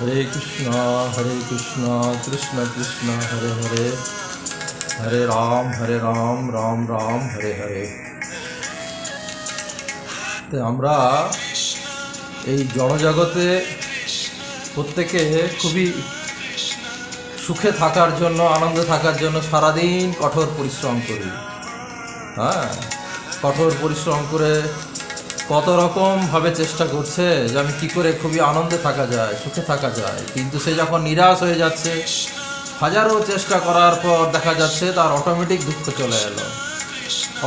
হরে কৃষ্ণ হরে কৃষ্ণ কৃষ্ণ কৃষ্ণ হরে হরে হরে রাম হরে রাম রাম রাম হরে হরে তো আমরা এই জড়জগতে প্রত্যেকে খুবই সুখে থাকার জন্য, আনন্দে থাকার জন্য সারাদিন কঠোর পরিশ্রম করি। হ্যাঁ? কঠোর পরিশ্রম করে কত রকমভাবে চেষ্টা করছে যে আমি কী করে খুবই আনন্দে থাকা যায়, সুখে থাকা যায়। কিন্তু সে যখন নিরাশ হয়ে যাচ্ছে, হাজারো চেষ্টা করার পর দেখা যাচ্ছে তার অটোমেটিক দুঃখ চলে এলো।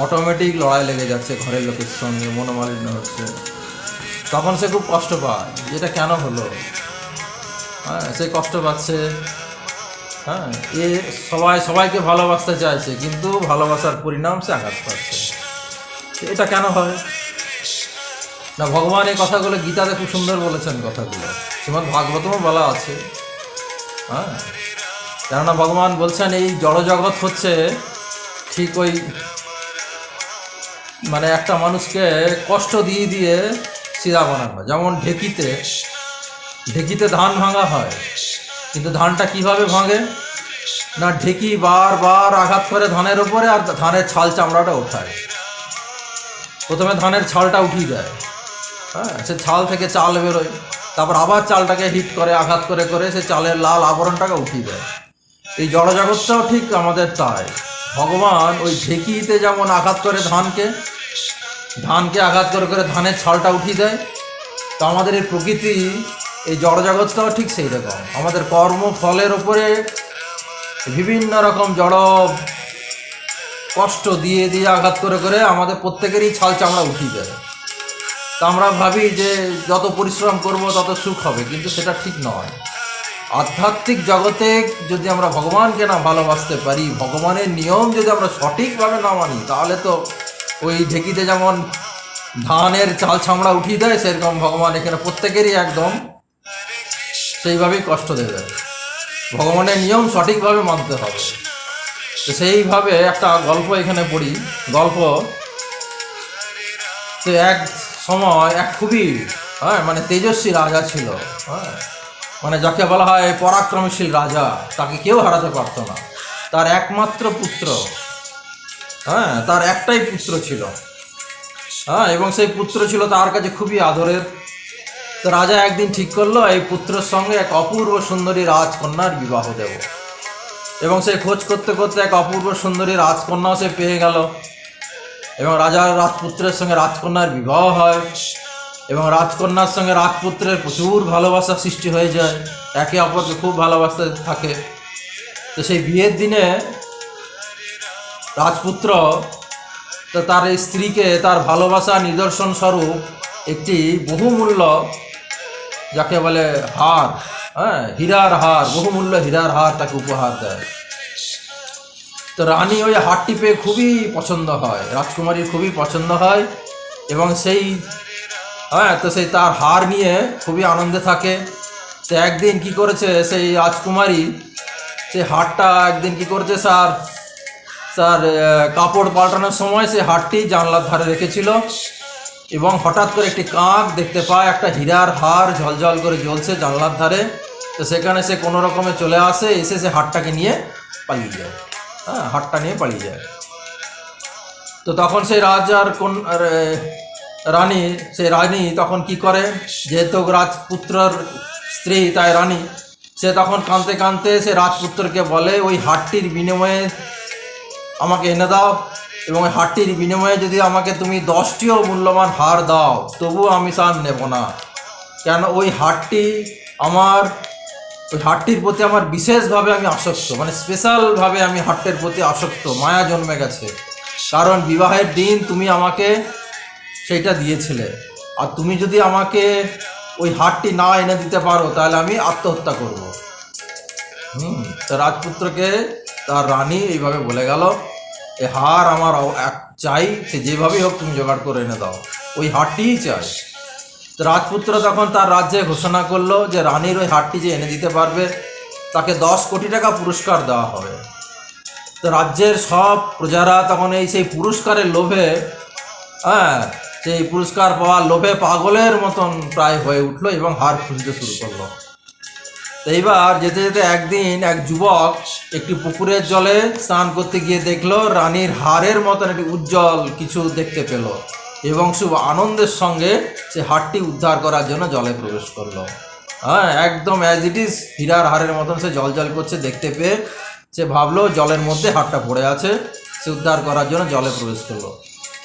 অটোমেটিক লড়াই লেগে যাচ্ছে ঘরের লোকের সঙ্গে, মনোমালিন্য হচ্ছে। তখন সে খুব কষ্ট পায় যেটা কেন হলো? হ্যাঁ সে কষ্ট পাচ্ছে। হ্যাঁ এ সবাই, সবাইকে ভালোবাসতে চাইছে, কিন্তু ভালোবাসার পরিণাম সে আঘাত পাচ্ছে। এটা কেন হয়? না, ভগবান এই কথাগুলো গীতাতে খুব সুন্দর বলেছেন কথাগুলো। শ্রীমদ ভাগবতমও বলা আছে। হ্যাঁ? কেননা ভগবান বলছেন, এই জড়জগৎ হচ্ছে ঠিক ওই মানে একটা মানুষকে কষ্ট দিয়ে দিয়ে সিধা বানানো। যেমন ঢেকিতে ঢেকিতে ধান ভাঙা হয়। কিন্তু ধানটা কীভাবে ভাঙে? না, ঢেকি বারবার আঘাত করে ধানের উপরে আর ধানের ছাল চামড়াটা ওঠায়। প্রথমে ধানের ছালটা উঠিয়ে দেয়। হ্যাঁ সে ছাল থেকে চাল বেরোয়। তারপর আবার চালটাকে হিট করে, আঘাত করে করে সে চালের লাল আবরণটাকে উঠিয়ে দেয়। এই জড়জগৎটাও ঠিক আমাদের তাই। ভগবান ওই ঢেকিতে যেমন আঘাত করে ধানকে ধানকে আঘাত করে করে ধানের ছালটা উঠিয়ে দেয়, তো আমাদের এই প্রকৃতি, এই জড়জগৎটাও ঠিক সেই রকম আমাদের কর্ম ফলের ওপরে বিভিন্ন রকম জড় কষ্ট দিয়ে দিয়ে আঘাত করে করে আমাদের প্রত্যেকেরই ছাল চামড়া উঠিয়ে দেয় তা আমরা ভাবি যে যত পরিশ্রম করব তত সুখ হবে, কিন্তু সেটা ঠিক নয়। আধ্যাত্মিক জগতে যদি আমরা ভগবানকে না ভালোবাসতে পারি, ভগবানের নিয়ম যদি আমরা সঠিকভাবে না মানি, তাহলে তো ওই ঢেকিতে যেমন ধানের চাল ছামড়া উঠিয়ে দেয়, সেরকম ভগবান এখানে প্রত্যেকেরই একদম সেইভাবেই কষ্ট দেবে। ভগবানের নিয়ম সঠিকভাবে মানতে হবে। তো সেইভাবে একটা গল্প এখানে পড়ি। গল্প তো এক সময় এক খুবই হ্যাঁ মানে তেজস্বী রাজা ছিল হ্যাঁ মানে যাকে বলা হয় পরাক্রমশীল রাজা, তাকে কেউ হারাতে পারতো না। তার একমাত্র পুত্র হ্যাঁ তার একটাই পুত্র ছিল। হ্যাঁ এবং সেই পুত্র ছিল তার কাছে খুবই আদরের। তো রাজা একদিন ঠিক করল, এই পুত্রের সঙ্গে এক অপূর্ব সুন্দরী রাজকন্যার বিবাহ দেব। এবং সে খোঁজ করতে করতে এক অপূর্ব সুন্দরী রাজকন্যাও সে পেয়ে গেল। এবং রাজার রাজপুত্রের সঙ্গে রাজকন্যার বিবাহ হয় এবং রাজকন্যার সঙ্গে রাজপুত্রের প্রচুর ভালোবাসা সৃষ্টি হয়ে যায়। একে অপরকে খুব ভালোবাসতে থাকে। তো সেই বিয়ের দিনে রাজপুত্র তো তার স্ত্রীকে তার ভালোবাসা নিদর্শন স্বরূপ একটি বহুমূল্য, যাকে বলে হার। হ্যাঁ হীরার হার, বহুমূল্য হীরার হার তাকে উপহার দেয়। তো রানী ওই হারটি পেয়ে খুবই পছন্দ হয়, রাজকুমারীর খুবই পছন্দ হয় এবং সেই হ্যাঁ তো সেই তার হার নিয়ে খুবই আনন্দে থাকে। তো একদিন কি করেছে সেই রাজকুমারী, সেই হারটা একদিন কি করেছে স্যার স্যার কাপড় পাল্টানোর সময় সে হারটি জানলার ধারে রেখেছিল এবং হঠাৎ করে একটি কাক দেখতে পায়, একটা হীরার হার ঝলঝল করে জ্বলছে জানলার ধারে। তো সেখানে সে কোনো রকমে চলে আসে, এসে সে হারটাকে নিয়ে পালিয়ে যায়। হ্যাঁ হারটা নিয়ে পালিয়ে যায়। তো তখন সেই রাজার কোন রানী, সেই রানী তখন কি করে? যেহেতু রাজপুত্রর স্ত্রী, তাই রানী, সে তখন কাঁদতে কাঁদতে সে রাজপুত্রকে বলে, ওই হাটটির বিনিময়ে আমাকে এনে দাও এবং ওই হাটটির বিনিময়ে যদি আমাকে তুমি দশটিও মূল্যবান হার দাও, তবুও আমি সার নেব না। কেন? ওই হাটটি আমার ওই হাটটির প্রতি আমার বিশেষভাবে আমি আসক্ত মানে স্পেশালভাবে আমি হাটটির প্রতি আসক্ত, মায়া জন্মে গেছে। কারণ বিবাহের দিন তুমি আমাকে সেইটা দিয়েছিলে। আর তুমি যদি আমাকে ওই হাটটি না এনে দিতে পারো, তাহলে আমি আত্মহত্যা করব। হুম, তো রাজপুত্রকে তার রানী এইভাবে বলে গেল, এ হার আমার এক চাই, সে যেভাবেই হোক তুমি জোগাড় করে এনে দাও। ওই হাটটিই চাই। রাজপুত্র তখন তার রাজ্যে ঘোষণা করল যে রানীর ওই হাটটি যে এনে দিতে পারবে, তাকে দশ কোটি টাকা পুরস্কার দেওয়া হবে। তো রাজ্যের সব প্রজারা তখন এই সেই পুরস্কারের লোভে হ্যাঁ সেই পুরস্কার পাওয়ার লোভে পাগলের মতন প্রায় হয়ে উঠল এবং হার খুঁজতে শুরু করল। তো এইবার যেতে যেতে একদিন এক যুবক একটি পুকুরের জলে স্নান করতে গিয়ে দেখল রানীর হারের মতন একটি উজ্জ্বল কিছু দেখতে পেল। এবং শুভ আনন্দের সঙ্গে সে হারটি উদ্ধার করার জন্য জলে প্রবেশ করল। হ্যাঁ একদম অ্যাজ ইট ইজ হীরার হারের মতন সে জল জল করছে, দেখতে পেয়ে সে ভাবলো জলের মধ্যে হারটা পড়ে আছে, সে উদ্ধার করার জন্য জলে প্রবেশ করল।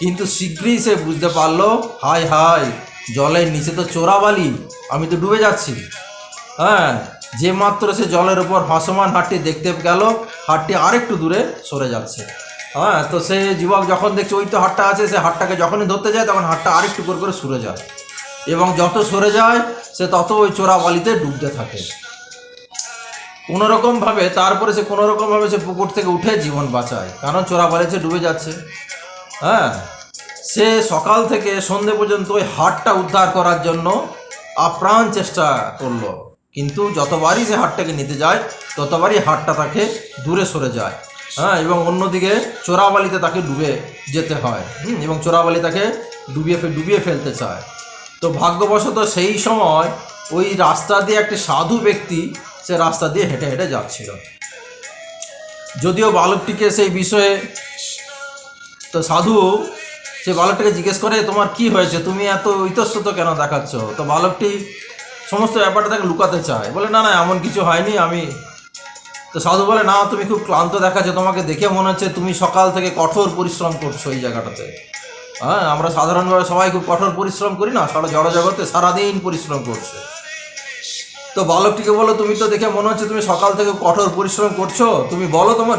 কিন্তু শীঘ্রই সে বুঝতে পারল হাই হাই জলের নিচে তো চোরাবালি, আমি তো ডুবে যাচ্ছি। হ্যাঁ যে মাত্র সে জলের উপর ভাসমান হাটটি দেখতে গেল হাটটি আরেকটু দূরে সরে যাচ্ছে। হ্যাঁ তো সে যুবক যখন দেখছে ওই তো হাটটা আছে, সে হাটটাকে যখনই ধরতে যায়, তখন হাটটা আরেকটু করে করে সরে যায়। এবং যত সরে যায়, সে তত ওই চোরাবালিতে ডুবতে থাকে। কোনো রকমভাবে তারপরে সে কোনো রকমভাবে সে পুকুর থেকে উঠে জীবন বাঁচায়। কারণ চোরাবালিতে ডুবে যাচ্ছে। হ্যাঁ সে সকাল থেকে সন্ধে পর্যন্ত ওই হাটটা উদ্ধার করার জন্য আপ্রাণ চেষ্টা করল। কিন্তু যতবারই সে হাটটাকে নিতে যায়, ততবারই হাটটা তাকে দূরে সরে যায়। হ্যাঁ এবং অন্যদিকে চোরাবালিতে তাকে ডুবে যেতে হয় এবং চোরাবালি তাকে ডুবিয়ে ডুবিয়ে ফেলতে চায়। তো ভাগ্যবশত সেই সময় ওই রাস্তা দিয়ে একটি সাধু ব্যক্তি সে রাস্তা দিয়ে হেঁটে হেঁটে যাচ্ছিল। যদিও বালকটিকে সেই বিষয়ে তো সাধু সে বালকটিকে জিজ্ঞেস করে, তোমার কি হয়েছে? তুমি এত ইতস্তত কেন দেখাচ্ছ? তো বালকটি সমস্ত ব্যাপারটা তাকে লুকাতে চায়। বলে, না না, এমন কিছু হয়নি, আমি তো সাধু বলে, না, তুমি খুব ক্লান্ত দেখাচ্ছ, তোমাকে দেখে মনে হচ্ছে তুমি সকাল থেকে কঠোর পরিশ্রম করছ এই জায়গাটাতে। হ্যাঁ আমরা সাধারণভাবে সবাই খুব কঠোর পরিশ্রম করি না, সারা জড়জগতে সারাদিন পরিশ্রম করছে। তো বালকটিকে বলো, তুমি তো দেখে মনে হচ্ছে তুমি সকাল থেকে কঠোর পরিশ্রম করছ। তুমি বলো তোমার,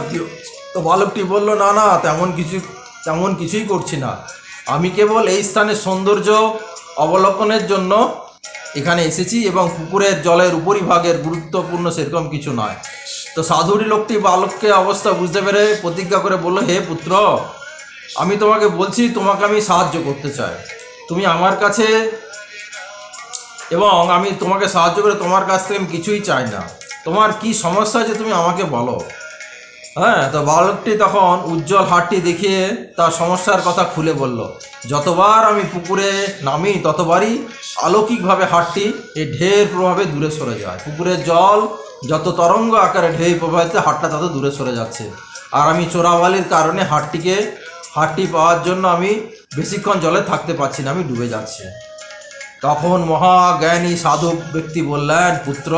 তো বালকটি বলল, না না, তেমন কিছু, তেমন কিছুই করছি না। আমি কেবল এই স্থানের সৌন্দর্য অবলোকনের জন্য এখানে এসেছি এবং পুকুরের জলের উপরিভাগের গুরুত্বপূর্ণ সেরকম কিছু নয়। তো সাধুরি লোকটি বালককে অবস্থা বুঝতে পেরে প্রতিজ্ঞা করে বলল, হে পুত্র, আমি তোমাকে বলছি, তোমাকে আমি সাহায্য করতে চাই। তুমি আমার কাছে এবং আমি তোমাকে সাহায্য করে তোমার কাছ থেকে আমি কিছুই চাই না। তোমার কি সমস্যা আছে তুমি আমাকে বলো। হ্যাঁ তো বালকটি তখন উজ্জ্বল হাটটি দেখিয়ে তার সমস্যার কথা খুলে বলল, যতবার আমি পুকুরে নামি, ততবারই অলৌকিকভাবে হাটটি এই ঢের প্রভাবে দূরে সরে যায়। পুকুরের জল যত তরঙ্গ আকারে ঢেউ প্রবাহিত হাটটা তত দূরে সরে যাচ্ছে। আর আমি চোরাবালির কারণে হাটটিকে, হাটটি পাওয়ার জন্য আমি বেশিক্ষণ জলে থাকতে পারছি না, আমি ডুবে যাচ্ছি। তখন মহাজ্ঞানী সাধু ব্যক্তি বললেন, পুত্র,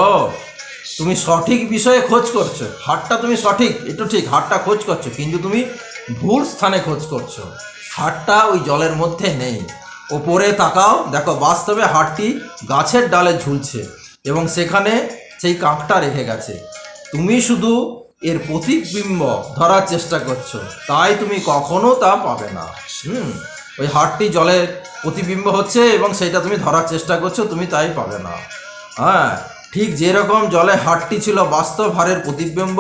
তুমি সঠিক বিষয়ে খোঁজ করছ। হাটটা তুমি সঠিক এটা ঠিক, হাটটা খোঁজ করছ, কিন্তু তুমি ভুল স্থানে খোঁজ করছ। হাটটা ওই জলের মধ্যে নেই। ওপরে তাকাও, দেখো, বাস্তবে হাটটি গাছের ডালে ঝুলছে এবং সেখানে সেই কাঁকটা রেখে গেছে। তুমি শুধু এর প্রতিবিম্ব ধরার চেষ্টা করছ, তাই তুমি কখনো তা পাবে না। হুম, ওই হাটটি জলের প্রতিবিম্ব হচ্ছে এবং সেটা তুমি ধরার চেষ্টা করছ, তুমি তাই পাবে না। হ্যাঁ ঠিক যেরকম জলে হাটটি ছিল বাস্তব হারের প্রতিবিম্ব,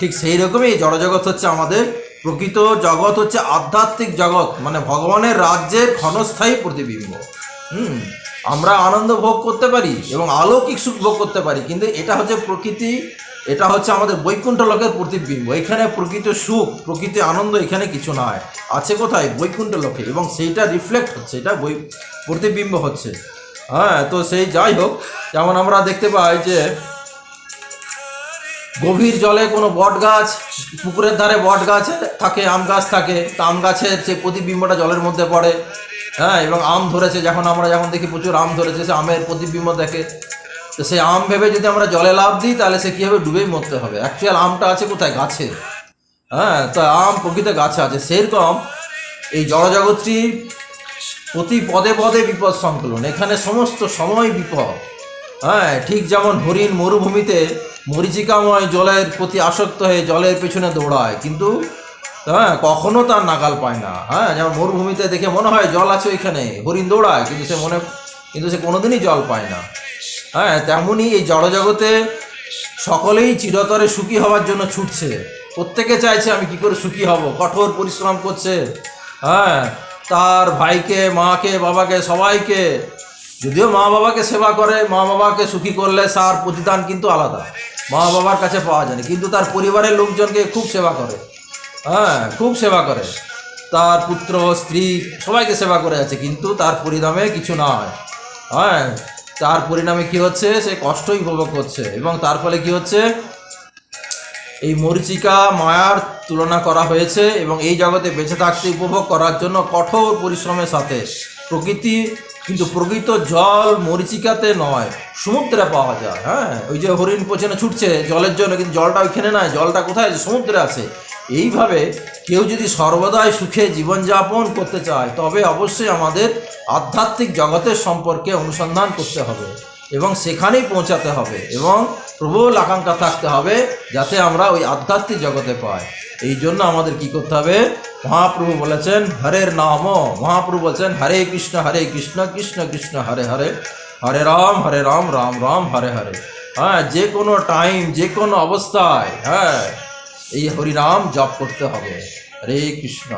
ঠিক সেই রকমই জড়জগৎ হচ্ছে আমাদের। প্রকৃত জগৎ হচ্ছে আধ্যাত্মিক জগৎ মানে ভগবানের রাজ্যের ক্ষণস্থায়ী প্রতিবিম্ব। হুম আমরা আনন্দ ভোগ করতে পারি এবং আলৌকিক সুখ ভোগ করতে পারি, কিন্তু এটা হচ্ছে প্রকৃতি, এটা হচ্ছে আমাদের বৈকুণ্ঠ লোকের প্রতিবিম্ব। এখানে প্রকৃত সুখ, প্রকৃতি আনন্দ, এখানে কিছু নয়। আছে কোথায়? বৈকুণ্ঠ লোকে এবং সেইটা রিফ্লেক্ট হচ্ছে, এটা বই প্রতিবিম্ব হচ্ছে। হ্যাঁ তো সেই যাই হোক, যেমন আমরা দেখতে পাই যে গভীর জলে কোনো বট গাছ, পুকুরের ধারে বট গাছ থাকে, আম গাছ থাকে, তো আম গাছের যে প্রতিবিম্বটা জলের মধ্যে পড়ে হ্যাঁ এবং আম ধরেছে, যখন আমরা যখন দেখি প্রচুর আম ধরেছে, সে আমের প্রতিবিম্ব দেখে। তো সেই আম ভেবে যদি আমরা জলে লাভ দিই, তাহলে সে কী হবে ডুবেই মরতে হবে? অ্যাকচুয়াল আমটা আছে কোথায়? গাছে। হ্যাঁ তো আম প্রকৃত গাছে আছে। সেরকম এই জড়জগৎটি প্রতি পদে পদে বিপদ সংকলন। এখানে সমস্ত সময় বিপদ। হ্যাঁ ঠিক যেমন হরিণ মরুভূমিতে মরিচিকাময় জলের প্রতি আসক্ত হয়ে জলের পেছনে দৌড়ায়, কিন্তু হ্যাঁ কখনো তার নাগাল পায় না। হ্যাঁ যেমন মরুভূমিতে দেখে মনে হয় জল আছে ওইখানে, হরিণ দৌড়ায়, কিন্তু সে মনে কিন্তু সে কোনোদিনই জল পায় না। হ্যাঁ তেমনই এই জড়জগতে সকলেই চিরতরে সুখী হওয়ার জন্য ছুটছে। প্রত্যেকে চাইছে আমি কি করে সুখী হব, কঠোর পরিশ্রম করছে। হ্যাঁ তার ভাইকে, মাকে, বাবাকে, সবাইকে। যদিও মা বাবাকে সেবা করে, মা বাবাকে সুখী করলে তার প্রতিদান কিন্তু আলাদা। মা বাবার কাছে পাওয়া যায় কিন্তু তার পরিবারের লোকজনকে খুব সেবা করে। হ্যাঁ খুব সেবা করে। তার পুত্র, স্ত্রী সবাইকে সেবা করে আছে, কিন্তু তার পরিণামে কিছু নয়। হ্যাঁ তার পরিণামে কি হচ্ছে? সে কষ্টই উপভোগ করছে। এবং তার ফলে কি হচ্ছে? এই মরিচিকা মায়ার তুলনা করা হয়েছে এবং এই জগতে বেঁচে থাকতে উপভোগ করার জন্য কঠোর পরিশ্রমের সাথে। প্রকৃতি, কিন্তু প্রকৃত জল মরিচিকাতে নয়, সমুদ্রে পাওয়া যায়। হ্যাঁ ওই যে হরিণ পেছনে ছুটছে জলের জন্য, কিন্তু জলটা ওইখানে নয় জলটা কোথায়? সমুদ্রে আছে। এইভাবে কেউ যদি সর্বদাই সুখে জীবনযাপন করতে চায়, তবে অবশ্যই আমাদের আধ্যাত্মিক জগতের সম্পর্কে অনুসন্ধান করতে হবে এবং সেখানেই পৌঁছাতে হবে এবং প্রবল আকাঙ্ক্ষা থাকতে হবে যাতে আমরা ওই আধ্যাত্মিক জগতে পাই। এই জন্য আমাদের কি করতে হবে? মহাপ্রভু বলেছেন, হরের নাম, মহাপ্রভু বলেছেন, হরে কৃষ্ণ হরে কৃষ্ণ কৃষ্ণ কৃষ্ণ, হরে হরে হরে রাম হরে রাম রাম রাম, হরে হরে। হ্যাঁ যে কোনো টাইম যে কোনো অবস্থায় হ্যাঁ এই হরিনাম জপ করতে হবে। হরে কৃষ্ণ।